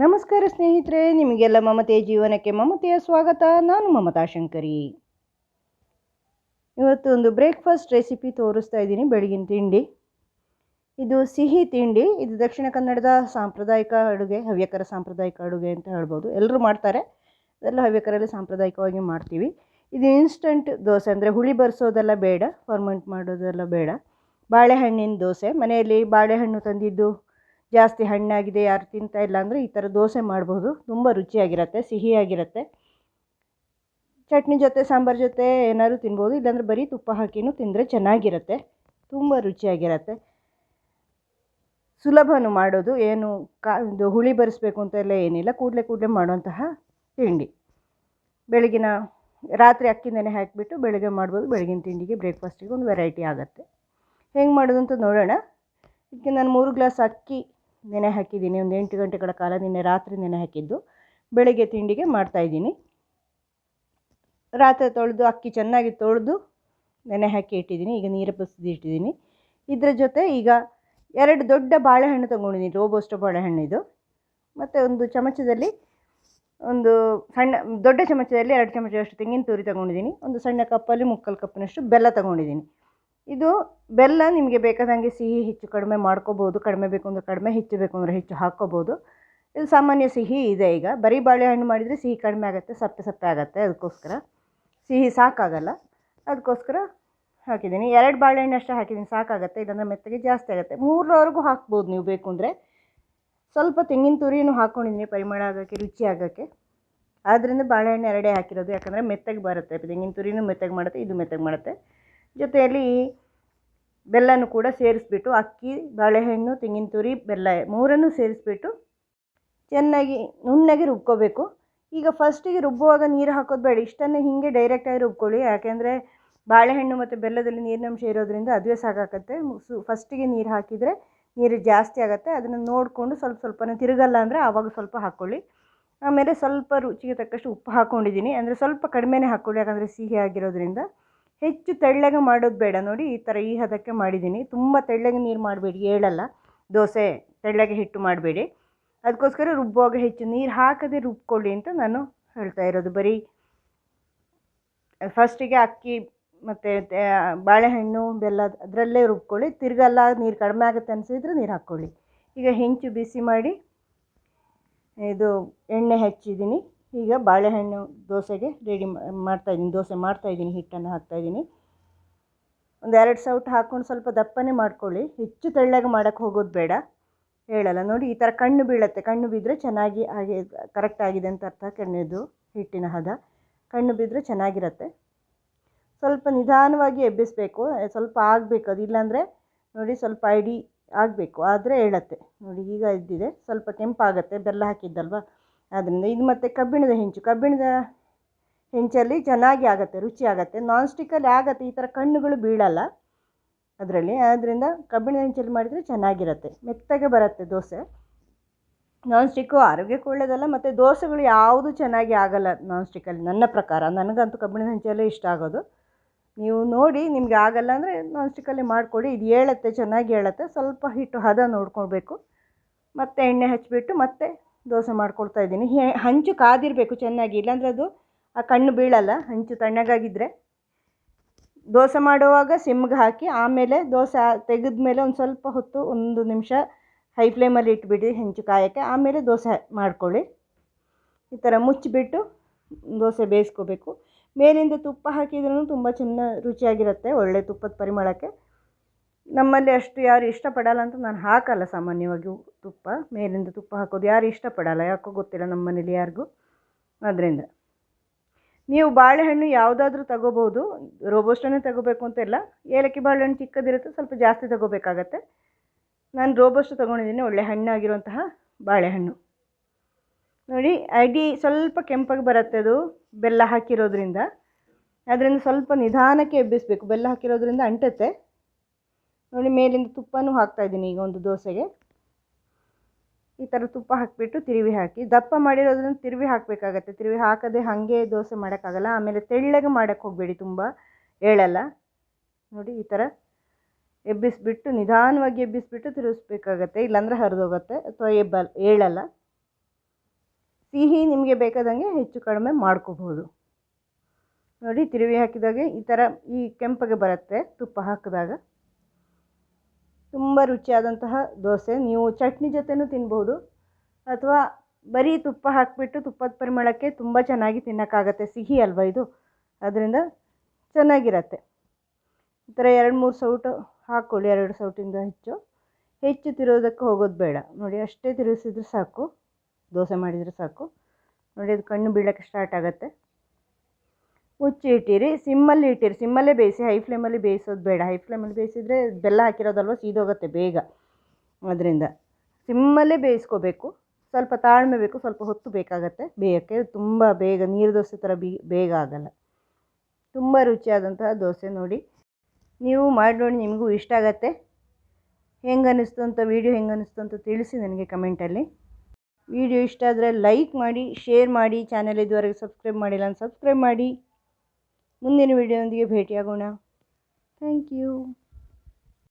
ನಮಸ್ಕಾರ ಸ್ನೇಹಿತರೆ, ನಿಮಗೆಲ್ಲ ಮಮತೆಯ ಜೀವನಕ್ಕೆ ಮಮತೆಯ ಸ್ವಾಗತ. ನಾನು ಮಮತಾ ಶಂಕರಿ. ಇವತ್ತು ಒಂದು ಬ್ರೇಕ್ಫಾಸ್ಟ್ ರೆಸಿಪಿ ತೋರಿಸ್ತಾ ಇದ್ದೀನಿ, ಬೆಳಗಿನ ತಿಂಡಿ. ಇದು ಸಿಹಿ ತಿಂಡಿ, ಇದು ದಕ್ಷಿಣ ಕನ್ನಡದ ಸಾಂಪ್ರದಾಯಿಕ ಅಡುಗೆ, ಹವ್ಯಕರ ಸಾಂಪ್ರದಾಯಿಕ ಅಡುಗೆ ಅಂತ ಹೇಳ್ಬೋದು. ಎಲ್ಲರೂ ಮಾಡ್ತಾರೆ, ಅದೆಲ್ಲ ಹವ್ಯಕರಲ್ಲಿ ಸಾಂಪ್ರದಾಯಿಕವಾಗಿ ಮಾಡ್ತೀವಿ. ಇದು ಇನ್ಸ್ಟಂಟ್ ದೋಸೆ, ಅಂದರೆ ಹುಳಿ ಬರೆಸೋದೆಲ್ಲ ಬೇಡ ಫರ್ಮೆಂಟ್ ಮಾಡೋದೆಲ್ಲ ಬೇಡ. ಬಾಳೆಹಣ್ಣಿನ ದೋಸೆ, ಮನೆಯಲ್ಲಿ ಬಾಳೆಹಣ್ಣು ತಂದಿದ್ದು ಜಾಸ್ತಿ ಹಣ್ಣಾಗಿದೆ, ಯಾರು ತಿಂತಾ ಇಲ್ಲ ಅಂದರೆ ಈ ಥರ ದೋಸೆ ಮಾಡ್ಬೋದು. ತುಂಬ ರುಚಿಯಾಗಿರುತ್ತೆ, ಸಿಹಿಯಾಗಿರುತ್ತೆ. ಚಟ್ನಿ ಜೊತೆ, ಸಾಂಬಾರು ಜೊತೆ ಏನಾದ್ರು ತಿನ್ಬೋದು. ಇಲ್ಲಾಂದರೆ ಬರೀ ತುಪ್ಪ ಹಾಕಿನೂ ತಿಂದರೆ ಚೆನ್ನಾಗಿರುತ್ತೆ. ತುಂಬ ರುಚಿಯಾಗಿರುತ್ತೆ. ಸುಲಭನೂ ಮಾಡೋದು. ಏನು ಕಾ, ಇದು ಹುಳಿ ಬರೆಸ್ಬೇಕು ಅಂತೆಲ್ಲ ಏನಿಲ್ಲ. ಕೂಡಲೇ ಕೂಡಲೇ ಮಾಡುವಂತಹ ತಿಂಡಿ. ಬೆಳಗಿನ, ರಾತ್ರಿ ಅಕ್ಕಿ ನೆನೆ ಹಾಕಿಬಿಟ್ಟು ಬೆಳಗ್ಗೆ ಮಾಡ್ಬೋದು. ಬೆಳಗಿನ ತಿಂಡಿಗೆ ಬ್ರೇಕ್ಫಾಸ್ಟಿಗೆ ಒಂದು ವೆರೈಟಿ ಆಗುತ್ತೆ. ಹೆಂಗೆ ಮಾಡೋದು ಅಂತ ನೋಡೋಣ. ಇದಕ್ಕೆ ನಾನು ಮೂರು ಗ್ಲಾಸ್ ಅಕ್ಕಿ ನೆನೆ ಹಾಕಿದ್ದೀನಿ. ಒಂದು ಎಂಟು ಗಂಟೆಗಳ ಕಾಲ ನಿನ್ನೆ ರಾತ್ರಿ ನೆನೆ ಹಾಕಿದ್ದು. ಬೆಳಗ್ಗೆ ತಿಂಡಿಗೆ ಮಾಡ್ತಾಯಿದ್ದೀನಿ ರಾತ್ರಿ ತೊಳೆದು, ಅಕ್ಕಿ ಚೆನ್ನಾಗಿ ತೊಳೆದು ನೆನೆ ಹಾಕಿ ಇಟ್ಟಿದ್ದೀನಿ. ಈಗ ನೀರು ಬಸಿದು ಇಟ್ಟಿದ್ದೀನಿ. ಇದರ ಜೊತೆ ಈಗ ಎರಡು ದೊಡ್ಡ ಬಾಳೆಹಣ್ಣು ತೊಗೊಂಡಿದ್ದೀನಿ. ರೋಬೋಸ್ಟೋ ಬಾಳೆಹಣ್ಣು ಇದು. ಮತ್ತು ಒಂದು ಚಮಚದಲ್ಲಿ ಒಂದು ಸಣ್ಣ, ದೊಡ್ಡ ಚಮಚದಲ್ಲಿ ಎರಡು ಚಮಚದಷ್ಟು ತೆಂಗಿನ ತುರಿ ತೊಗೊಂಡಿದ್ದೀನಿ. ಒಂದು ಸಣ್ಣ ಕಪ್ಪಲ್ಲಿ ಮುಕ್ಕಾಲು ಕಪ್ಪಿನಷ್ಟು ಬೆಲ್ಲ ತೊಗೊಂಡಿದ್ದೀನಿ. ಇದು ಬೆಲ್ಲ ನಿಮಗೆ ಬೇಕಾದಂಗೆ ಸಿಹಿ ಹೆಚ್ಚು ಕಡಿಮೆ ಮಾಡ್ಕೋಬೋದು. ಕಡಿಮೆ ಬೇಕು ಅಂದರೆ ಕಡಿಮೆ, ಹೆಚ್ಚು ಬೇಕು ಅಂದರೆ ಹೆಚ್ಚು ಹಾಕ್ಕೋಬೋದು. ಇದು ಸಾಮಾನ್ಯ ಸಿಹಿ ಇದೆ ಈಗ. ಬರೀ ಬಾಳೆಹಣ್ಣು ಮಾಡಿದರೆ ಸಿಹಿ ಕಡಿಮೆ ಆಗುತ್ತೆ, ಸಪ್ಪೆ ಸಪ್ಪೆ ಆಗುತ್ತೆ ಅದಕ್ಕೋಸ್ಕರ. ಸಿಹಿ ಸಾಕಾಗಲ್ಲ. ಅದಕ್ಕೋಸ್ಕರ ಹಾಕಿದ್ದೀನಿ. ಎರಡು ಬಾಳೆಹಣ್ಣು ಅಷ್ಟೇ ಹಾಕಿದ್ದೀನಿ, ಸಾಕಾಗುತ್ತೆ. ಇಲ್ಲಾಂದರೆ ಮೆತ್ತಗೆ ಜಾಸ್ತಿ ಆಗುತ್ತೆ. ಮೂರರವರೆಗೂ ಹಾಕ್ಬೋದು ನೀವು ಬೇಕು ಅಂದರೆ. ಸ್ವಲ್ಪ ತೆಂಗಿನ ತುರಿನೂ ಹಾಕ್ಕೊಂಡಿದ್ದೀನಿ ಪರಿಮಳ ಆಗೋಕ್ಕೆ, ರುಚಿ ಆಗೋಕ್ಕೆ. ಆದ್ದರಿಂದ ಬಾಳೆಹಣ್ಣು ಎರಡೇ ಹಾಕಿರೋದು. ಯಾಕಂದರೆ ಮೆತ್ತಗೆ ಬರುತ್ತೆ. ತೆಂಗಿನ ತುರಿನೂ ಮೆತ್ತಗೆ ಮಾಡುತ್ತೆ, ಇದು ಮೆತ್ತಗೆ ಮಾಡುತ್ತೆ. ಜೊತೆಯಲ್ಲಿ ಬೆಲ್ಲನೂ ಕೂಡ ಸೇರಿಸ್ಬಿಟ್ಟು, ಅಕ್ಕಿ, ಬಾಳೆಹಣ್ಣು, ತೆಂಗಿನ ತುರಿ, ಬೆಲ್ಲ ಮೂರನ್ನು ಸೇರಿಸ್ಬಿಟ್ಟು ಚೆನ್ನಾಗಿ ನುಣ್ಣಗೆ ರುಬ್ಕೋಬೇಕು. ಈಗ ಫಸ್ಟಿಗೆ ರುಬ್ಬುವಾಗ ನೀರು ಹಾಕೋದು ಬೇಡ, ಇಷ್ಟನ್ನು ಹೀಗೆ ಡೈರೆಕ್ಟಾಗಿ ರುಬ್ಕೊಳ್ಳಿ. ಯಾಕೆಂದರೆ ಬಾಳೆಹಣ್ಣು ಮತ್ತು ಬೆಲ್ಲದಲ್ಲಿ ನೀರಿನಂಶ ಇರೋದ್ರಿಂದ ಅದುವೇ ಸಾಕಾಗತ್ತೆ. ಸು ಫಸ್ಟಿಗೆ ನೀರು ಹಾಕಿದರೆ ನೀರು ಜಾಸ್ತಿ ಆಗುತ್ತೆ. ಅದನ್ನು ನೋಡಿಕೊಂಡು ಸ್ವಲ್ಪ ಸ್ವಲ್ಪನೇ ತಿರುಗಲ್ಲ ಅಂದರೆ ಆವಾಗ ಸ್ವಲ್ಪ ಹಾಕ್ಕೊಳ್ಳಿ ಆಮೇಲೆ ಸ್ವಲ್ಪ ರುಚಿಗೆ ತಕ್ಕಷ್ಟು ಉಪ್ಪು ಹಾಕ್ಕೊಂಡಿದ್ದೀನಿ ಅಂದರೆ ಸ್ವಲ್ಪ ಕಡಿಮೆನೇ ಹಾಕ್ಕೊಳ್ಳಿ ಯಾಕಂದರೆ ಸಿಹಿ ಆಗಿರೋದ್ರಿಂದ. ಹೆಚ್ಚು ತೆಳ್ಳಗೆ ಮಾಡೋದು ಬೇಡ ನೋಡಿ ಈ ಥರ ಈ ಹದಕ್ಕೆ ಮಾಡಿದ್ದೀನಿ. ತುಂಬ ತೆಳ್ಳಗೆ ನೀರು ಮಾಡಬೇಡಿ ಹೇಳಲ್ಲ ದೋಸೆ ತೆಳ್ಳಗೆ ಹಿಟ್ಟು ಮಾಡಬೇಡಿ. ಅದಕ್ಕೋಸ್ಕರ ರುಬ್ಬುವಾಗ ಹೆಚ್ಚು ನೀರು ಹಾಕದೆ ರುಬ್ಕೊಳ್ಳಿ ಅಂತ ನಾನು ಹೇಳ್ತಾ ಇರೋದು. ಬರೀ ಫಸ್ಟಿಗೆ ಅಕ್ಕಿ ಮತ್ತು ಬಾಳೆಹಣ್ಣು, ಬೆಲ್ಲ ಅದರಲ್ಲೇ ರುಬ್ಕೊಳ್ಳಿ. ತಿರ್ಗಲ್ಲ ನೀರು ಕಡಿಮೆ ಆಗುತ್ತೆ ಅನಿಸಿದ್ರೆ ನೀರು ಹಾಕ್ಕೊಳ್ಳಿ. ಈಗ ಹೆಂಚು ಬಿಸಿ ಮಾಡಿ, ಇದು ಎಣ್ಣೆ ಹಚ್ಚಿದ್ದೀನಿ. ಈಗ ಬಾಳೆಹಣ್ಣು ದೋಸೆಗೆ ರೆಡಿ ಮಾಡ್ತಾಯಿದ್ದೀನಿ ದೋಸೆ ಮಾಡ್ತಾಯಿದ್ದೀನಿ ಹಿಟ್ಟನ್ನು ಹಾಕ್ತಾಯಿದ್ದೀನಿ ಒಂದು ಎರಡು ಸೌಟ್ ಹಾಕ್ಕೊಂಡು ಸ್ವಲ್ಪ ದಪ್ಪನೇ ಮಾಡ್ಕೊಳ್ಳಿ. ಹೆಚ್ಚು ತೆಳ್ಳಗೆ ಮಾಡೋಕ್ಕೆ ಹೋಗೋದು ಬೇಡ. ಹೇಳಲ್ಲ, ನೋಡಿ ಈ ಥರ ಕಣ್ಣು ಬೀಳತ್ತೆ. ಕಣ್ಣು ಬಿದ್ದರೆ ಚೆನ್ನಾಗಿ ಹಾಗೆ ಕರೆಕ್ಟ್ ಆಗಿದೆ ಅಂತ ಅರ್ಥ. ಕಣ್ಣಿದ್ದು ಹಿಟ್ಟಿನ ಹದ. ಕಣ್ಣು ಬಿದ್ದರೆ ಚೆನ್ನಾಗಿರುತ್ತೆ. ಸ್ವಲ್ಪ ನಿಧಾನವಾಗಿ ಎಬ್ಬಿಸಬೇಕು. ಸ್ವಲ್ಪ ಆಗಬೇಕು. ಅದು ಇಲ್ಲಾಂದರೆ ನೋಡಿ ಸ್ವಲ್ಪ ಐಡಿ ಆಗಬೇಕು. ಆದರೆ ಹೇಳತ್ತೆ ನೋಡಿ ಈಗ ಇದ್ದಿದೆ. ಸ್ವಲ್ಪ ಕೆಂಪಾಗತ್ತೆ. ಬೆಲ್ಲ ಹಾಕಿದ್ದಲ್ವ? ಆದ್ದರಿಂದ ಇದು ಮತ್ತು ಕಬ್ಬಿಣದ ಹೆಂಚು. ಕಬ್ಬಿಣದ ಹೆಂಚಲ್ಲಿ ಚೆನ್ನಾಗಿ ಆಗುತ್ತೆ, ರುಚಿ ಆಗುತ್ತೆ. ನಾನ್ ಸ್ಟಿಕ್ಕಲ್ಲಿ ಆಗುತ್ತೆ, ಈ ಥರ ಕಣ್ಣುಗಳು ಬೀಳಲ್ಲ ಅದರಲ್ಲಿ. ಆದ್ದರಿಂದ ಕಬ್ಬಿಣದ ಹೆಂಚಲ್ಲಿ ಮಾಡಿದರೆ ಚೆನ್ನಾಗಿರುತ್ತೆ. ಮೆತ್ತಗೆ ಬರುತ್ತೆ ದೋಸೆ. ನಾನ್ ಸ್ಟಿಕ್ಕು ಆರೋಗ್ಯಕ್ಕೆ ಒಳ್ಳೆಯದಲ್ಲ ಮತ್ತು ದೋಸೆಗಳು ಯಾವುದು ಚೆನ್ನಾಗಿ ಆಗಲ್ಲ ನಾನ್ ಸ್ಟಿಕ್ಕಲ್ಲಿ ನನ್ನ ಪ್ರಕಾರ. ನನಗಂತೂ ಕಬ್ಬಿಣದ ಹೆಂಚಲ್ಲೇ ಇಷ್ಟ ಆಗೋದು. ನೀವು ನೋಡಿ, ನಿಮಗೆ ಆಗಲ್ಲ ಅಂದರೆ ನಾನ್ ಸ್ಟಿಕ್ಕಲ್ಲಿ ಮಾಡಿಕೊಡಿ. ಇದು ಹೇಳುತ್ತೆ, ಚೆನ್ನಾಗಿ ಹೇಳುತ್ತೆ. ಸ್ವಲ್ಪ ಹಿಟ್ಟು ಹದ ನೋಡ್ಕೊಳ್ಬೇಕು. ಮತ್ತು ಎಣ್ಣೆ ಹಚ್ಚಿಬಿಟ್ಟು ಮತ್ತೆ ದೋಸೆ ಮಾಡ್ಕೊಳ್ತಾ ಇದ್ದೀನಿ. ಹಂಚು ಕಾದಿರಬೇಕು ಚೆನ್ನಾಗಿ. ಇಲ್ಲಾಂದರೆ ಅದು ಆ ಕಣ್ಣು ಬೀಳಲ್ಲ. ಹಂಚು ತಣ್ಣಗಾಗಿದ್ದರೆ ದೋಸೆ ಮಾಡುವಾಗ ಸಿಮ್ಗೆ ಹಾಕಿ ಆಮೇಲೆ ದೋಸೆ ತೆಗೆದ ಮೇಲೆ ಒಂದು ಸ್ವಲ್ಪ ಹೊತ್ತು ಒಂದು ನಿಮಿಷ ಹೈ ಫ್ಲೇಮಲ್ಲಿ ಇಟ್ಬಿಡಿ ಹೆಂಚು ಕಾಯೋಕ್ಕೆ. ಆಮೇಲೆ ದೋಸೆ ಮಾಡ್ಕೊಳ್ಳಿ. ಈ ಥರ ಮುಚ್ಚಿಬಿಟ್ಟು ದೋಸೆ ಬೇಯಿಸ್ಕೋಬೇಕು. ಮೇಲಿಂದ ತುಪ್ಪ ಹಾಕಿದ್ರೂ ತುಂಬ ಚೆನ್ನ ರುಚಿಯಾಗಿರುತ್ತೆ. ಒಳ್ಳೆ ತುಪ್ಪದ ಪರಿಮಳಕ್ಕೆ. ನಮ್ಮಲ್ಲಿ ಅಷ್ಟು ಯಾರು ಇಷ್ಟಪಡಲ್ಲ ಅಂತ ನಾನು ಹಾಕಲ್ಲ ಸಾಮಾನ್ಯವಾಗಿ ತುಪ್ಪ. ಮೇಲಿಂದ ತುಪ್ಪ ಹಾಕೋದು ಯಾರು ಇಷ್ಟಪಡಲ್ಲ, ಯಾಕೋ ಗೊತ್ತಿಲ್ಲ ನಮ್ಮ ಮನೇಲಿ ಯಾರಿಗೂ. ಅದರಿಂದ ನೀವು ಬಾಳೆಹಣ್ಣು ಯಾವುದಾದ್ರೂ ತಗೋಬೋದು. ರೋಬೋಸ್ಟನ್ನೇ ತಗೋಬೇಕು ಅಂತ ಇಲ್ಲ. ಏಲಕ್ಕಿ ಬಾಳೆಹಣ್ಣು ಚಿಕ್ಕದಿರುತ್ತೆ, ಸ್ವಲ್ಪ ಜಾಸ್ತಿ ತಗೋಬೇಕಾಗತ್ತೆ. ನಾನು ರೋಬೋಸ್ಟ್ ತೊಗೊಂಡಿದ್ದೀನಿ, ಒಳ್ಳೆ ಹಣ್ಣಾಗಿರುವಂತಹ ಬಾಳೆಹಣ್ಣು. ನೋಡಿ, ಅಡಿ ಸ್ವಲ್ಪ ಕೆಂಪಾಗಿ ಬರುತ್ತೆ ಅದು, ಬೆಲ್ಲ ಹಾಕಿರೋದ್ರಿಂದ. ಅದರಿಂದ ಸ್ವಲ್ಪ ನಿಧಾನಕ್ಕೆ ಎಬ್ಬಿಸಬೇಕು. ಬೆಲ್ಲ ಹಾಕಿರೋದ್ರಿಂದ ಅಂಟುತ್ತೆ. ನೋಡಿ, ಮೇಲಿಂದ ತುಪ್ಪನೂ ಹಾಕ್ತಾಯಿದ್ದೀನಿ ಈಗ ಒಂದು ದೋಸೆಗೆ. ಈ ಥರ ತುಪ್ಪ ಹಾಕಿಬಿಟ್ಟು ತಿರುವಿ ಹಾಕಿ, ದಪ್ಪ ಮಾಡಿರೋದನ್ನು ತಿರುವಿ ಹಾಕಬೇಕಾಗತ್ತೆ. ತಿರುವಿ ಹಾಕದೆ ಹಾಗೆ ದೋಸೆ ಮಾಡೋಕ್ಕಾಗಲ್ಲ. ಆಮೇಲೆ ತೆಳ್ಳಗೆ ಮಾಡೋಕ್ಕೆ ಹೋಗಬೇಡಿ ತುಂಬ, ಹೇಳಲ್ಲ. ನೋಡಿ, ಈ ಥರ ಎಬ್ಬಿಸಿಬಿಟ್ಟು, ನಿಧಾನವಾಗಿ ಎಬ್ಬಿಸಿಬಿಟ್ಟು ತಿರುಗಿಸ್ಬೇಕಾಗತ್ತೆ. ಇಲ್ಲಾಂದರೆ ಹರಿದೋಗುತ್ತೆ ಅಥವಾ ಎಬ್ಬಲ್ ಏಳಲ್ಲ ಸಿಹಿ ನಿಮಗೆ ಬೇಕಾದಂಗೆ ಹೆಚ್ಚು ಕಡಿಮೆ ಮಾಡ್ಕೋಬೋದು. ನೋಡಿ, ತಿರುವಿ ಹಾಕಿದಾಗೆ ಈ ಥರ ಈ ಕೆಂಪಗೆ ಬರುತ್ತೆ ತುಪ್ಪ ಹಾಕಿದಾಗ. ತುಂಬ ರುಚಿಯಾದಂತಹ ದೋಸೆ. ನೀವು ಚಟ್ನಿ ಜೊತೆನೂ ತಿನ್ಬೋದು. ಅಥವಾ ಬರೀ ತುಪ್ಪ ಹಾಕಿಬಿಟ್ಟು ತುಪ್ಪದ ಪರಿಮಳಕ್ಕೆ ತುಂಬ ಚೆನ್ನಾಗಿ ತಿನ್ನೋಕ್ಕಾಗತ್ತೆ. ಸಿಹಿ ಅಲ್ವಾ ಇದು? ಅದರಿಂದ ಚೆನ್ನಾಗಿರತ್ತೆ. ಈ ಥರ ಎರಡು ಮೂರು ಸೌಟು ಹಾಕ್ಕೊಳ್ಳಿ, ಎರಡು ಸೌಟಿಂದ ಹೆಚ್ಚು. ಹೆಚ್ಚು ತಿರೋದಕ್ಕೆ ಹೋಗೋದು ಬೇಡ. ನೋಡಿ, ಅಷ್ಟೇ ತಿರುಗಿಸಿದ್ರೆ ಸಾಕು. ದೋಸೆ ಮಾಡಿದರೆ ಸಾಕು. ನೋಡಿ, ಅದು ಕಣ್ಣು ಬೀಳೋಕ್ಕೆ ಸ್ಟಾರ್ಟ್ ಆಗುತ್ತೆ. ಮುಚ್ಚಿ ಇಟ್ಟಿರಿ, ಸಿಮ್ಮಲ್ಲಿ ಇಟ್ಟಿರಿ. ಸಿಮ್ಮಲ್ಲೇ ಬೇಯಿಸಿ ಹೈ ಫ್ಲೇಮಲ್ಲಿ ಬೇಯಿಸೋದು ಬೇಡ. ಹೈ ಫ್ಲೇಮಲ್ಲಿ ಬೇಯಿಸಿದರೆ ಬೆಲ್ಲ ಹಾಕಿರೋದಲ್ವ, ಸೀದೋಗುತ್ತೆ ಬೇಗ. ಅದರಿಂದ ಸಿಮ್ಮಲ್ಲೇ ಬೇಯಿಸ್ಕೋಬೇಕು. ಸ್ವಲ್ಪ ತಾಳ್ಮೆ ಬೇಕು, ಸ್ವಲ್ಪ ಹೊತ್ತು ಬೇಕಾಗತ್ತೆ. ಬೇಯೋಕ್ಕೆ ತುಂಬ ಬೇಗ, ನೀರು ದೋಸೆ ಥರ ಬಿ, ಬೇಗ ಆಗಲ್ಲ. ತುಂಬ ರುಚಿಯಾದಂತಹ ದೋಸೆ ನೋಡಿ. ನೀವು ಮಾಡಿ ನೋಡಿ ನಿಮಗೂ ಇಷ್ಟ ಆಗತ್ತೆ. ಹೆಂಗೆ ಅನ್ನಿಸ್ತು ಅಂತ ವೀಡಿಯೋ ಹೆಂಗೆ ಅನ್ನಿಸ್ತು ಅಂತ ತಿಳಿಸಿ ನನಗೆ ಕಮೆಂಟಲ್ಲಿ ವಿಡಿಯೋ ಇಷ್ಟ ಆದರೆ ಲೈಕ್ ಮಾಡಿ ಶೇರ್ ಮಾಡಿ. ಚಾನಲ್ ಇದುವರೆಗೆ ಸಬ್ಸ್ಕ್ರೈಬ್ ಮಾಡಿಲ್ಲ ಅಂತ ಸಬ್ಸ್ಕ್ರೈಬ್ ಮಾಡಿ. ಮುಂದಿನ ವಿಡಿಯೋದೊಂದಿಗೆ ಭೇಟಿಯಾಗೋಣ ಥ್ಯಾಂಕ್ ಯು